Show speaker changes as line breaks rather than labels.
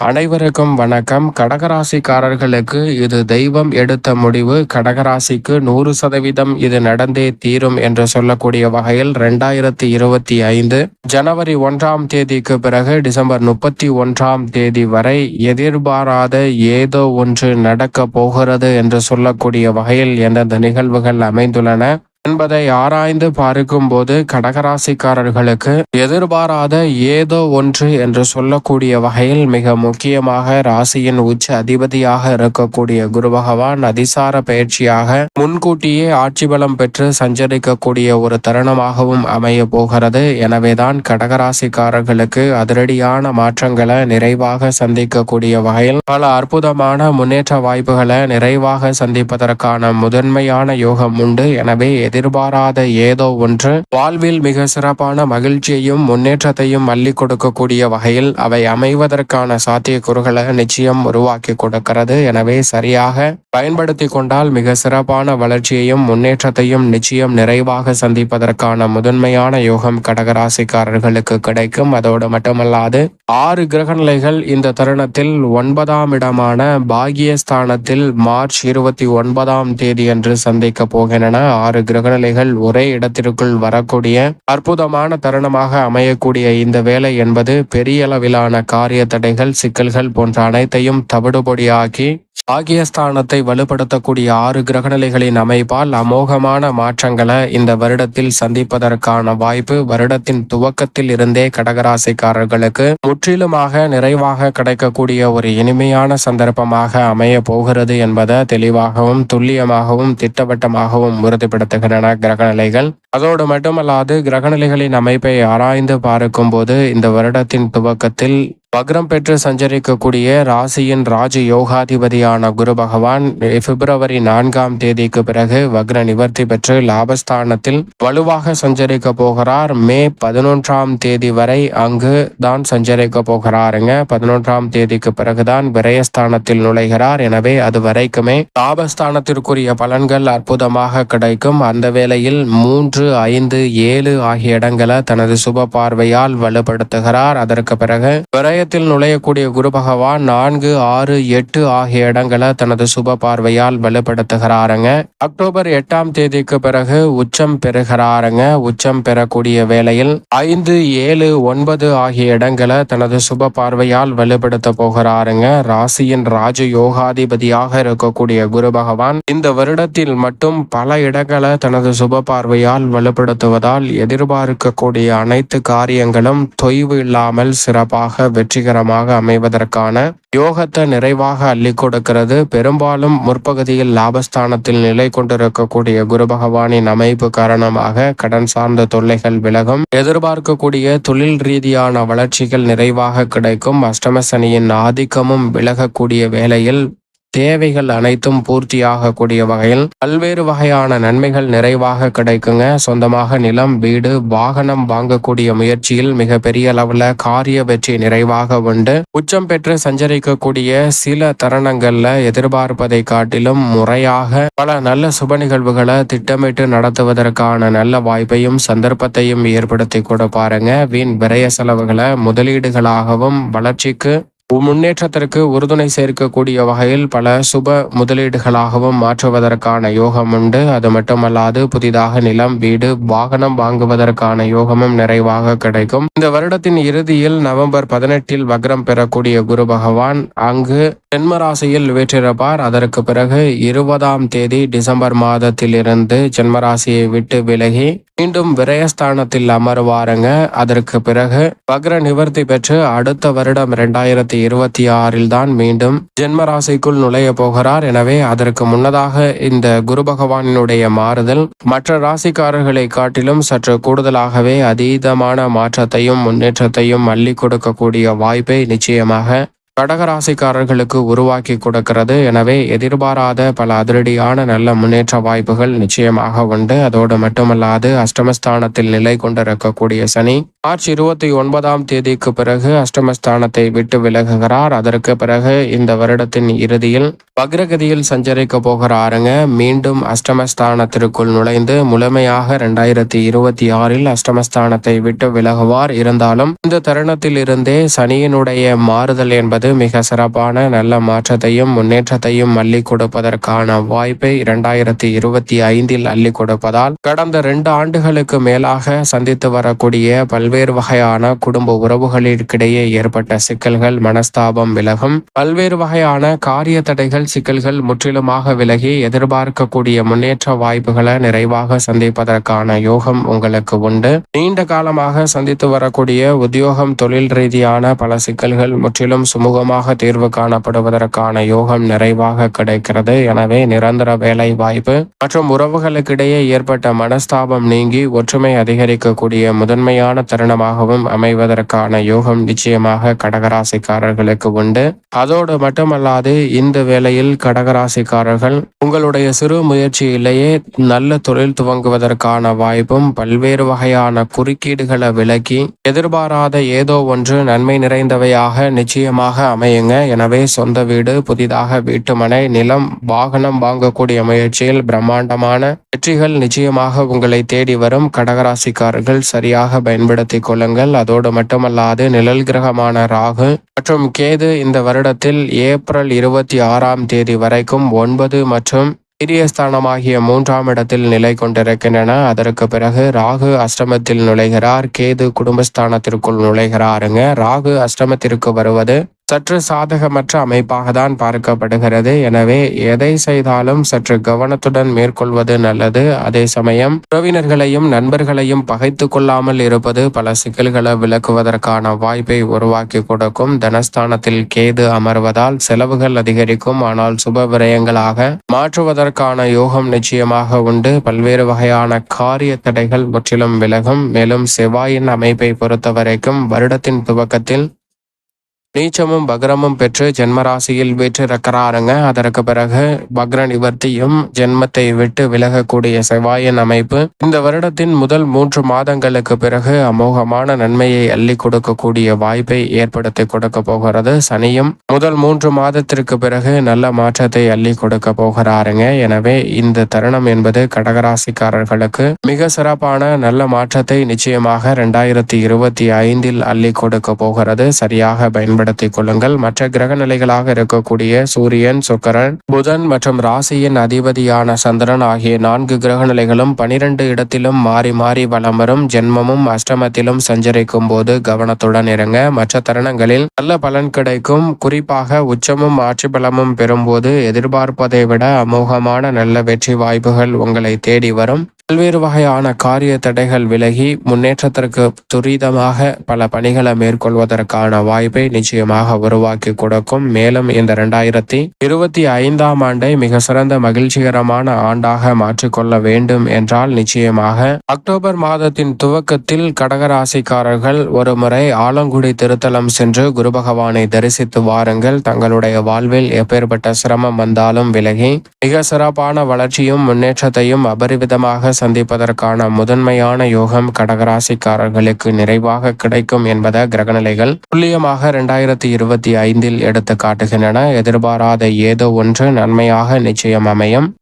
அனைவருக்கும் வணக்கம். கடகராசிக்காரர்களுக்கு இது தெய்வம் எடுத்த முடிவு. கடகராசிக்கு நூறு சதவீதம் இது நடந்தே தீரும் என்று சொல்லக்கூடிய வகையில் ரெண்டாயிரத்தி இருபத்தி ஐந்து ஜனவரி ஒன்றாம் தேதிக்கு பிறகு டிசம்பர் முப்பத்தி ஒன்றாம் தேதி வரை எதிர்பாராத ஏதோ ஒன்று நடக்க போகிறது என்று சொல்லக்கூடிய வகையில் எந்தெந்த நிகழ்வுகள் அமைந்துள்ளன. என்பதை ஆராய்ந்து பார்க்கும் போது கடகராசிக்காரர்களுக்கு எதிர்பாராத ஏதோ ஒன்று என்று சொல்லக்கூடிய வகையில் மிக முக்கியமாக ராசியின் உச்ச அதிபதியாக இருக்கக்கூடிய குரு பகவான் அதிசார பயிற்சியாக முன்கூட்டியே ஆட்சி பலம் பெற்று சஞ்சரிக்கக்கூடிய ஒரு தருணமாகவும் அமைய போகிறது. எனவேதான் கடகராசிக்காரர்களுக்கு அதிரடியான மாற்றங்களை நிறைவாக சந்திக்கக்கூடிய வகையில் பல அற்புதமான முன்னேற்ற வாய்ப்புகளை நிறைவாக சந்திப்பதற்கான முதன்மையான யோகம் உண்டு. எனவே எதிர் எதிர்பாராத ஏதோ ஒன்று. வாழ்வில் மிக சிறப்பான மகிழ்ச்சியையும் முன்னேற்றத்தையும் அள்ளி கொடுக்கக்கூடிய வகையில் அவை அமைவதற்கான சாத்தியக்கூறுகளை நிச்சயம் உருவாக்கி கொடுக்கிறது. எனவே சரியாக பயன்படுத்தி கொண்டால் மிக சிறப்பான வளர்ச்சியையும் முன்னேற்றத்தையும் நிச்சயம் நிறைவாக சந்திப்பதற்கான முதன்மையான யோகம் கடகராசிக்காரர்களுக்கு கிடைக்கும். அதோடு மட்டுமல்லாது ஆறு கிரகநிலைகள் இந்த தருணத்தில் ஒன்பதாம் இடமான பாகியஸ்தானத்தில் மார்ச் இருபத்தி ஒன்பதாம் தேதி அன்று சந்திக்க போகின்றன. ஆறு கிரக கிரகநிலைகள் ஒரே இடத்திற்குள் வரக்கூடிய அற்புதமான தருணமாக அமையக்கூடிய இந்த வேலை என்பது பெரிய அளவிலான காரிய தடைகள் சிக்கல்கள் போன்ற அனைத்தையும் தவிடுபொடியாக்கி பாகியஸ்தானத்தை வலுப்படுத்தக்கூடிய ஆறு கிரகநிலைகளின் அமைப்பால் அமோகமான மாற்றங்களை இந்த வருடத்தில் சந்திப்பதற்கான வாய்ப்பு வருடத்தின் துவக்கத்தில் இருந்தே கடகராசிக்காரர்களுக்கு முற்றிலுமாக நிறைவாக கிடைக்கக்கூடிய ஒரு இனிமையான சந்தர்ப்பமாக அமைய போகிறது என்பதை தெளிவாகவும் துல்லியமாகவும் திட்டவட்டமாகவும் உறுதிப்படுத்துகின்றன கிரகநிலைகள். அதோடு மட்டுமல்லாது கிரகநிலைகளின் அமைப்பை ஆராய்ந்து பார்க்கும் போது இந்த வருடத்தின் துவக்கத்தில் வக்ரம் பெற்று சஞ்சரிக்கக்கூடிய ராசியின் ராஜ யோகாதிபதியான குரு பகவான் பிப்ரவரி நான்காம் தேதிக்கு பிறகு வக்ர நிவர்த்தி பெற்று லாபஸ்தானத்தில் வலுவாக சஞ்சரிக்க போகிறார். மே பதினொன்றாம் தேதி வரை அங்கு தான் சஞ்சரிக்க போகிறாருங்க. பதினொன்றாம் தேதிக்கு பிறகுதான் விரயஸ்தானத்தில் நுழைகிறார். எனவே அது வரைக்குமே லாபஸ்தானத்திற்குரிய பலன்கள் அற்புதமாக கிடைக்கும். அந்த வேளையில் மூன்று ஐந்து ஏழு ஆகிய இடங்களை தனது சுப பார்வையால் வலுப்படுத்துகிறார். அதற்கு பிறகு விரய வலயத்தில் நுழையக்கூடிய குரு பகவான் நான்கு ஆறு எட்டு ஆகிய இடங்களை தனது சுப பார்வையால் வலுப்படுத்துகிறாருங்க. அக்டோபர் எட்டாம் தேதிக்கு பிறகு உச்சம் பெறுகிறாருங்க. உச்சம் பெறக்கூடிய வேளையில் ஐந்து ஏழு ஒன்பது ஆகிய இடங்களை தனது சுப பார்வையால் வலுப்படுத்த போகிறாருங்க. ராசியின் ராஜ யோகாதிபதியாக இருக்கக்கூடிய குரு பகவான் இந்த வருடத்தில் மட்டும் பல இடங்களை தனது சுப பார்வையால் வலுப்படுத்துவதால் எதிர்பார்க்கக்கூடிய அனைத்து காரியங்களும் தொய்வு இல்லாமல் சிறப்பாக வெற்றிகரமாக அமைவதற்கான யோகத்தை நிறைவாக அள்ளி கொடுக்கிறது. பெரும்பாலும் முற்பகுதியில் லாபஸ்தானத்தில் நிலை கொண்டிருக்கக்கூடிய குரு பகவானின் அமைப்பு காரணமாக கடன் சார்ந்த தொல்லைகள் விலகும். எதிர்பார்க்கக்கூடிய தொழில் ரீதியான வளர்ச்சிகள் நிறைவாக கிடைக்கும். அஷ்டமசனியின் ஆதிக்கமும் விலகக்கூடிய வேளையில் தேவைகள் அனைத்தும் பூர்த்தியாகக்கூடிய வகையில் பல்வேறு வகையான நன்மைகள் நிறைவாக கிடைக்குங்க. சொந்தமாக நிலம் வீடு வாகனம் வாங்கக்கூடிய முயற்சியில் மிக பெரிய அளவுல காரிய வெற்றி நிறைவாக உண்டு. உச்சம் பெற்று சஞ்சரிக்கக்கூடிய சில தருணங்கள்ல எதிர்பார்ப்பதை காட்டிலும் முறையாக பல நல்ல சுப நிகழ்வுகளை திட்டமிட்டு நடத்துவதற்கான நல்ல வாய்ப்பையும் சந்தர்ப்பத்தையும் ஏற்படுத்தி கொடுப்பாருங்க வீண் விரய செலவுகளை முதலீடுகளாகவும் வளர்ச்சிக்கு முன்னேற்றத்திற்கு உறுதுணை சேர்க்கக்கூடிய வகையில் பல சுப முதலீடுகளாகவும் மாற்றுவதற்கான யோகம் உண்டு. அது மட்டுமல்லாது புதிதாக நிலம் வீடு வாகனம் வாங்குவதற்கான யோகமும் நிறைவாக கிடைக்கும். இந்த வருடத்தின் இறுதியில் நவம்பர் பதினெட்டில் வக்ரம் பெறக்கூடிய குரு பகவான் அங்கு ஜென்மராசியில் வீற்றிருப்பார். அதற்கு பிறகு இருபதாம் தேதி டிசம்பர் மாதத்திலிருந்து ஜென்மராசியை விட்டு விலகி மீண்டும் விரயஸ்தானத்தில் அமர்வாருங்க. அதற்கு பிறகு வக்ர நிவர்த்தி பெற்று அடுத்த வருடம் இரண்டாயிரத்தி இருபத்தி ஆறில் தான் மீண்டும் ஜென்ம ராசிக்குள் நுழைய போகிறார். எனவே அதற்கு முன்னதாக இந்த குரு பகவானினுடைய மாறுதல் மற்ற ராசிக்காரர்களை காட்டிலும் சற்று கூடுதலாகவே அதீதமான மாற்றத்தையும் முன்னேற்றத்தையும் அள்ளி கொடுக்கக்கூடிய வாய்ப்பை நிச்சயமாக கடகராசிக்காரர்களுக்கு உருவாக்கி கொடுக்கிறது. எனவே எதிர்பாராத பல அதிரடியான நல்ல முன்னேற்ற வாய்ப்புகள் நிச்சயமாக உண்டு. அதோடு மட்டுமல்லாது அஷ்டமஸ்தானத்தில் நிலை கொண்டிருக்கக்கூடிய சனி மார்ச் இருபத்தி ஒன்பதாம் தேதிக்கு பிறகு அஷ்டமஸ்தானத்தை விட்டு விலகுகிறார். அதற்கு பிறகு இந்த வருடத்தின் இறுதியில் வக்ரகதியில் சஞ்சரிக்க போகிறாருங்க. மீண்டும் அஷ்டமஸ்தானத்திற்குள் நுழைந்து முழுமையாக இரண்டாயிரத்தி இருபத்தி ஆறில் அஷ்டமஸ்தானத்தை விட்டு விலகுவார். இருந்தாலும் இந்த தருணத்தில் இருந்தே சனியினுடைய மாறுதல் என்பது என்பது மிக சிறப்பான நல்ல மாற்றத்தையும் முன்னேற்றத்தையும் அள்ளி கொடுப்பதற்கான வாய்ப்பை இரண்டாயிரத்தி இருபத்தி ஐந்தில் அள்ளி கொடுப்பதால் கடந்த ரெண்டு ஆண்டுகளுக்கு மேலாக சந்தித்து வரக்கூடிய பல்வேறு வகையான குடும்ப உறவுகளிற்கிடையே ஏற்பட்ட சிக்கல்கள் மனஸ்தாபம் விலகும். பல்வேறு வகையான காரிய தடைகள் சிக்கல்கள் முற்றிலுமாக விலகி எதிர்பார்க்கக்கூடிய முன்னேற்ற வாய்ப்புகளை நிறைவாக சந்திப்பதற்கான யோகம் உங்களுக்கு உண்டு. நீண்ட காலமாக சந்தித்து வரக்கூடிய உத்தியோகம் தொழில் ரீதியான பல சிக்கல்கள் முற்றிலும் சுமூகமாக தீர்வு காணப்படுவதற்கான யோகம் நிறைவாக கிடைக்கிறது. எனவே நிரந்தர வேலை வாய்ப்பு மற்றும் உறவுகளுக்கிடையே ஏற்பட்ட மனஸ்தாபம் நீங்கி ஒற்றுமை அதிகரிக்கக்கூடிய முதன்மையான தருணமாகவும் அமைவதற்கான யோகம் நிச்சயமாக கடகராசிக்காரர்களுக்கு உண்டு. அதோடு மட்டுமல்லாது இந்த வேளையில் கடகராசிக்காரர்கள் உங்களுடைய சிறு முயற்சியிலேயே நல்ல தொழில் துவங்குவதற்கான வாய்ப்பும் பல்வேறு வகையான குறுக்கீடுகளை விலக்கி எதிர்பாராத ஏதோ ஒன்று நன்மை நிறைந்தவையாக நிச்சயமாக அமையுங்க. எனவே சொந்த வீடு புதிதாக வீட்டுமனை நிலம் வாகனம் வாங்கக்கூடிய முயற்சியில் பிரம்மாண்டமான வெற்றிகள் நிச்சயமாக உங்களை தேடி வரும். கடகராசிக்காரர்கள் சரியாக பயன்படுத்திக் கொள்ளுங்கள். அதோடு மட்டுமல்லாது நிழல் கிரகமான ராகு மற்றும் கேது இந்த வருடத்தில் ஏப்ரல் இருபத்தி ஆறாம் தேதி வரைக்கும் ஒன்பது மற்றும் வீரியஸ்தானமாகிய மூன்றாம் இடத்தில் நிலை கொண்டிருக்கின்றன. அதற்கு பிறகு ராகு அஷ்டமத்தில் நுழைகிறார். கேது குடும்பஸ்தானத்திற்குள் நுழைகிறாருங்க. ராகு அஷ்டமத்திற்கு வருவது சற்று சாதகமற்ற அமைப்பாக தான் பார்க்கப்படுகிறது. எனவே எதை செய்தாலும் சற்று கவனத்துடன் மேற்கொள்வது நல்லது. அதே சமயம் உறவினர்களையும் நண்பர்களையும் பகைத்து கொள்ளாமல் இருப்பது பல சிக்கல்களை விளக்குவதற்கான வாய்ப்பை உருவாக்கி கொடுக்கும். தனஸ்தானத்தில் கேது அமர்வதால் செலவுகள் அதிகரிக்கும். ஆனால் சுப விரயங்களாக மாற்றுவதற்கான யோகம் நிச்சயமாக உண்டு. பல்வேறு வகையான காரிய தடைகள் முற்றிலும் விலகும். மேலும் செவ்வாயின் அமைப்பை பொறுத்தவரைக்கும் வருடத்தின் துவக்கத்தில் நீச்சமும் பக்ரமும் பெற்று ஜென்மராசியில் வீற்றிருக்கிறாருங்க. அதற்கு பிறகு பக்ர நிவர்த்தியும் ஜென்மத்தை விட்டு விலகக்கூடிய செவ்வாயின் அமைப்பு. இந்த வருடத்தின் முதல் மூன்று மாதங்களுக்கு பிறகு அமோகமான நன்மையை அள்ளி கொடுக்கக்கூடிய வாய்ப்பை ஏற்படுத்தி கொடுக்க போகிறது சனியும். முதல் மூன்று மாதத்திற்கு பிறகு நல்ல மாற்றத்தை அள்ளி கொடுக்க போகிறாருங்க. எனவே இந்த தருணம் என்பது கடகராசிக்காரர்களுக்கு மிக சிறப்பான நல்ல மாற்றத்தை நிச்சயமாக இரண்டாயிரத்தி இருபத்தி ஐந்தில் அள்ளி கொடுக்க போகிறது. சரியாக பயன்படுத்த பயன்படுத்திக் கொள்ளுங்கள். மற்ற கிரக நிலைகளாக இருக்கக்கூடிய சூரியன் சுக்கரன் புதன் மற்றும் ராசியின் அதிபதியான சந்திரன் ஆகிய நான்கு கிரக நிலைகளும் பனிரெண்டு இடத்திலும் மாறி மாறி வலம் வரும். ஜென்மமும் அஷ்டமத்திலும் சஞ்சரிக்கும் போது கவனத்துடன் இறங்க மற்ற தருணங்களில் நல்ல பலன் கிடைக்கும். குறிப்பாக உச்சமும் ஆட்சி பலமும் பெறும்போது எதிர்பார்ப்பதை விட அமோகமான நல்ல வெற்றி வாய்ப்புகள் உங்களை தேடி வரும். பல்வேறு வகையான காரிய தடைகள் விலகி முன்னேற்றத்திற்கு துரிதமாக பல பணிகளை மேற்கொள்வதற்கான வாய்ப்பை நிச்சயமாக உருவாக்கி கொடுக்கும். மேலும் இந்த இரண்டாயிரத்தி இருபத்தி ஐந்தாம் ஆண்டை மிக சிறந்த மகிழ்ச்சிகரமான ஆண்டாக மாற்றிக்கொள்ள வேண்டும் என்றால் நிச்சயமாக அக்டோபர் மாதத்தின் துவக்கத்தில் கடகராசிக்காரர்கள் ஒரு முறை ஆலங்குடி திருத்தலம் சென்று குரு பகவானை தரிசித்து வாருங்கள். தங்களுடைய வாழ்வில் எப்பேற்பட்ட சிரமம் வந்தாலும் விலகி மிக சிறப்பான வளர்ச்சியும் முன்னேற்றத்தையும் அபரிவிதமாக சந்திப்பதற்கான முதன்மையான யோகம் கடகராசிக்காரர்களுக்கு நிறைவாக கிடைக்கும் என்பதை கிரகநிலைகள் துல்லியமாக இரண்டாயிரத்தி இருபத்தி ஐந்தில் எடுத்து காட்டுகின்றன. எதிர்பாராத ஏதோ ஒன்று நன்மையாக நிச்சயம் அமையும்